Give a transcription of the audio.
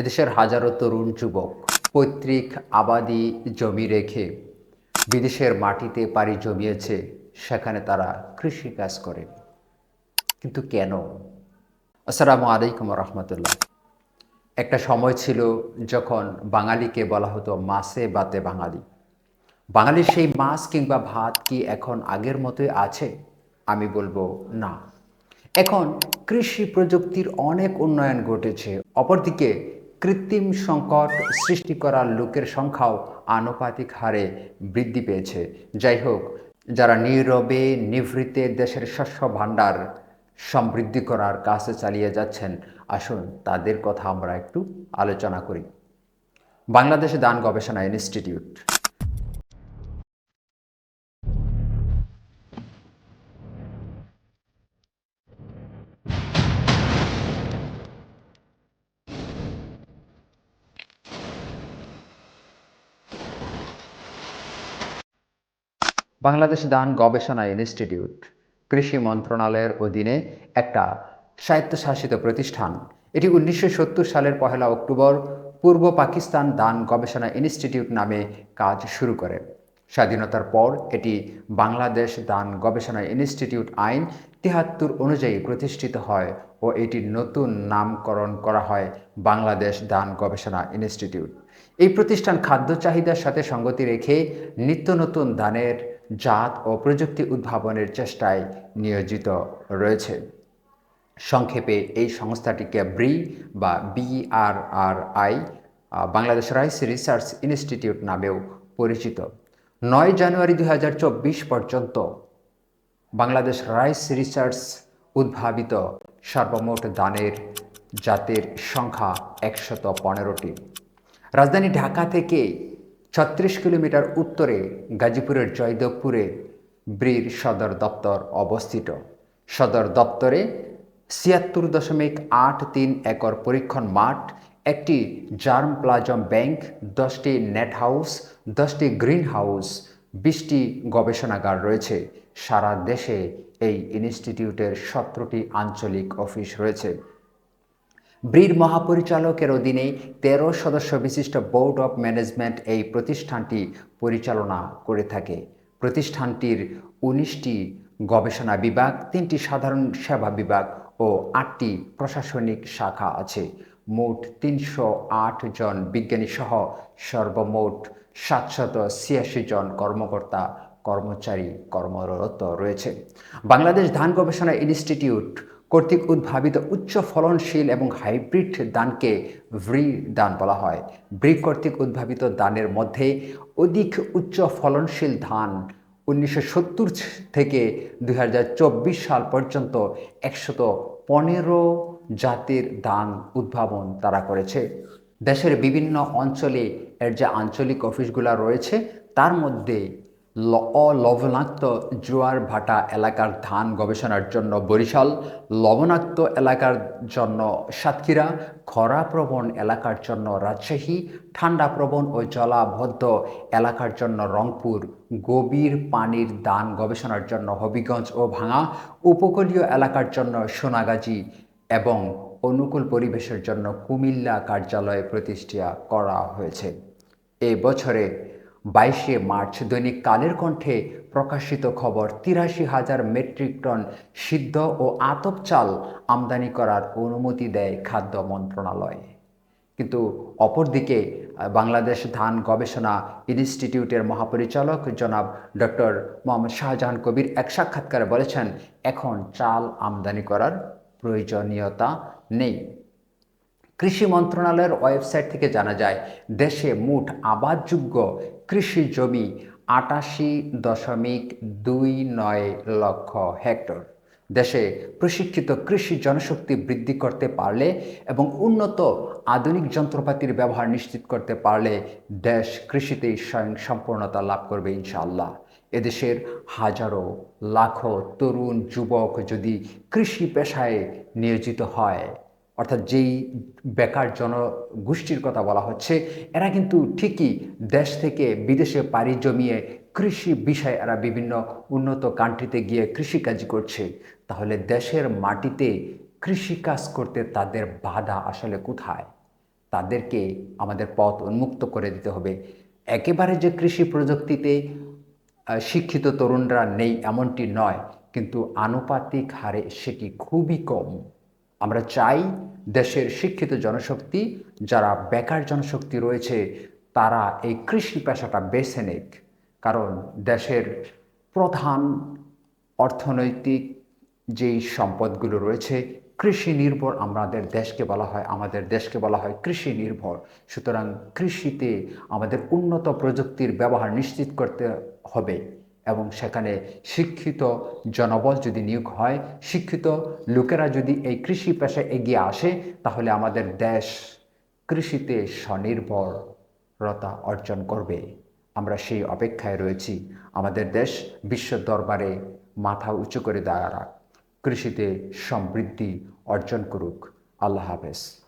এদেশের হাজারো তরুণ যুবক পৈতৃক আবাদি জমি রেখে বিদেশের মাটিতে পাড়ি জমিয়েছে, সেখানে তারা কৃষি কাজ করে। কিন্তু কেন? আসসালামু আলাইকুম রহমতুল্লাহ একটা সময় ছিল যখন বাঙালিকে বলা হতো মাছে বাতে বাঙালি। বাঙালির সেই মাছ কিংবা ভাত কি এখন আগের মতোই আছে? আমি বলব না। এখন কৃষি প্রযুক্তির অনেক উন্নয়ন ঘটেছে। অপরদিকে কৃত্রিম সংকট সৃষ্টি করার লোকের সংখ্যাও আনুপাতিক হারে বৃদ্ধি পেয়েছে। যাই হোক, যারা নীরবে নিভৃতে দেশের শস্য ভাণ্ডার সমৃদ্ধি করার কাজ চালিয়ে যাচ্ছেন, আসুন তাদের কথা আমরা একটু আলোচনা করি। বাংলাদেশে দান গবেষণা ইনস্টিটিউট বাংলাদেশ দান গবেষণা ইনস্টিটিউট, কৃষি মন্ত্রণালয়ের অধীনে একটা স্বায়ত্তশাসিত প্রতিষ্ঠান। এটি উনিশশো সত্তর সালের পহেলা অক্টোবর পূর্ব পাকিস্তান দান গবেষণা ইনস্টিটিউট নামে কাজ শুরু করে। স্বাধীনতার পর এটি বাংলাদেশ দান গবেষণা ইনস্টিটিউট আইন তিহাত্তর অনুযায়ী প্রতিষ্ঠিত হয় ও এটির নতুন নামকরণ করা হয় বাংলাদেশ দান গবেষণা ইনস্টিটিউট। এই প্রতিষ্ঠান খাদ্য চাহিদার সাথে সঙ্গতি রেখে নিত্য নতুন দানের জাত ও প্রযুক্তি উদ্ভাবনের চেষ্টায় নিয়োজিত রয়েছে। সংক্ষেপে এই সংস্থাটিকে ব্রি বা BRRI Bangladesh Rice Research Institute নামেও পরিচিত। নয় জানুয়ারি দু হাজার চব্বিশ পর্যন্ত বাংলাদেশ রাইস রিসার্চ উদ্ভাবিত সর্বমোট দানের জাতের সংখ্যা একশত পনেরোটি। রাজধানী ঢাকা থেকে ছত্রিশ কিলোমিটার উত্তরে গাজীপুরের জয়দেবপুরে ব্রির সদর দপ্তর অবস্থিত। সদর দপ্তরে ছিয়াত্তর দশমিক আট তিন একর পরীক্ষণ মাঠ, একটি জার্ম প্লাজম ব্যাংক, দশটি নেট হাউস, দশটি গ্রিন হাউস, বিশটি গবেষণাগার রয়েছে। সারা দেশে এই ইনস্টিটিউটের সতেরোটি আঞ্চলিক অফিস রয়েছে। ব্রির মহাপরিচালকের অধীনে তেরো সদস্য বিশিষ্ট বোর্ড অব ম্যানেজমেন্ট এই প্রতিষ্ঠানটি পরিচালনা করে থাকে। প্রতিষ্ঠানটির উনিশটি গবেষণা বিভাগ, তিনটি সাধারণ সেবা বিভাগ ও আটটি প্রশাসনিক শাখা আছে। মোট তিনশো আট জন বিজ্ঞানী সহ সর্বমোট সাতশত ছিয়াশি জন কর্মকর্তা, কর্মচারী কর্মরত রয়েছে। বাংলাদেশ ধান গবেষণা ইনস্টিটিউট কর্তৃক উদ্ভাবিত উচ্চ ফলনশীল এবং হাইব্রিড দানকে ভ্রি দান বলা হয়। ব্রি কর্তৃক উদ্ভাবিত দানের মধ্যে অধিক উচ্চ ফলনশীল ধান উনিশশো সত্তর থেকে দু হাজার চব্বিশ সাল পর্যন্ত একশত পনেরো জাতির দান উদ্ভাবন তারা করেছে। দেশের বিভিন্ন অঞ্চলে এর যে আঞ্চলিক অফিসগুলো রয়েছে, তার মধ্যে লবণাক্ত জোয়ার ভাটা এলাকার ধান গবেষণার জন্য বরিশাল, লবণাক্ত এলাকার জন্য সাতক্ষীরা, খরাপ্রবণ এলাকার জন্য রাজশাহী, ঠান্ডাপ্রবণ ও জলাবদ্ধ এলাকার জন্য রংপুর, গভীর পানির দান গবেষণার জন্য হবিগঞ্জ ও ভাঙা, উপকূলীয় এলাকার জন্য সোনাগাজী এবং অনুকূল পরিবেশের জন্য কুমিল্লা কার্যালয় প্রতিষ্ঠা করা হয়েছে। এ বছরে বাইশে মার্চ দৈনিক কালের কণ্ঠে প্রকাশিত খবর, তিরাশি হাজার মেট্রিক টন সিদ্ধ ও আতপ চাল আমদানি করার অনুমতি দেয় খাদ্য মন্ত্রণালয়। কিন্তু অপরদিকে, বাংলাদেশ ধান গবেষণা ইনস্টিটিউটের মহাপরিচালক জনাব ডক্টর মোহাম্মদ শাহজাহান কবির এক সাক্ষাৎকারে বলেছেন, এখন চাল আমদানি করার প্রয়োজনীয়তা নেই। কৃষি মন্ত্রণালয়ের ওয়েবসাইট থেকে জানা যায়, দেশে মোট আবাদযোগ্য কৃষি জমি আটাশি দশমিক দুই নয় লক্ষ হেক্টর। দেশে প্রশিক্ষিত কৃষি জনশক্তি বৃদ্ধি করতে পারলে এবং উন্নত আধুনিক যন্ত্রপাতির ব্যবহার নিশ্চিত করতে পারলে দেশ কৃষিতেই স্বয়ং সম্পূর্ণতা লাভ করবে ইনশাআল্লাহ। এদেশের হাজারো লাখো তরুণ, যুবক যদি কৃষি পেশায় নিয়োজিত হয়। অর্থাৎ যেই বেকার জনগোষ্ঠীর কথা বলা হচ্ছে, এরা কিন্তু ঠিকই দেশ থেকে বিদেশে পাড়ি জমিয়ে কৃষি বিষয়ে এরা বিভিন্ন উন্নত কান্ট্রিতে গিয়ে কৃষিকাজ করছে। তাহলে দেশের মাটিতে কৃষিকাজ করতে তাদের বাধা আসলে কোথায়? তাদেরকে আমাদের পথ উন্মুক্ত করে দিতে হবে। একেবারে যে কৃষি প্রযুক্তিতে শিক্ষিত তরুণরা নেই এমনটি নয়, কিন্তু আনুপাতিক হারে সেটি খুবই কম। আমরা চাই দেশের শিক্ষিত জনশক্তি, যারা বেকার জনশক্তি রয়েছে, তারা এই কৃষি পেশাটা বেছে নেক। কারণ দেশের প্রধান অর্থনৈতিক যেই সম্পদগুলো রয়েছে, কৃষি নির্ভর আমাদের দেশকে বলা হয়, আমাদের দেশকে বলা হয় কৃষি নির্ভর। সুতরাং কৃষিতে আমাদের উন্নত প্রযুক্তির ব্যবহার নিশ্চিত করতে হবে। এবং সেখানে শিক্ষিত জনবল যদি নিয়োগ হয়, শিক্ষিত লোকেরা যদি এই কৃষি পেশায় এগিয়ে আসে, তাহলে আমাদের দেশ কৃষিতে স্বনির্ভরতা অর্জন করবে। আমরা সেই অপেক্ষায় রয়েছি। আমাদের দেশ বিশ্ব দরবারে মাথা উঁচু করে দাঁড়াক। কৃষিতে সমৃদ্ধি অর্জন করুক। আল্লাহ হাফেজ।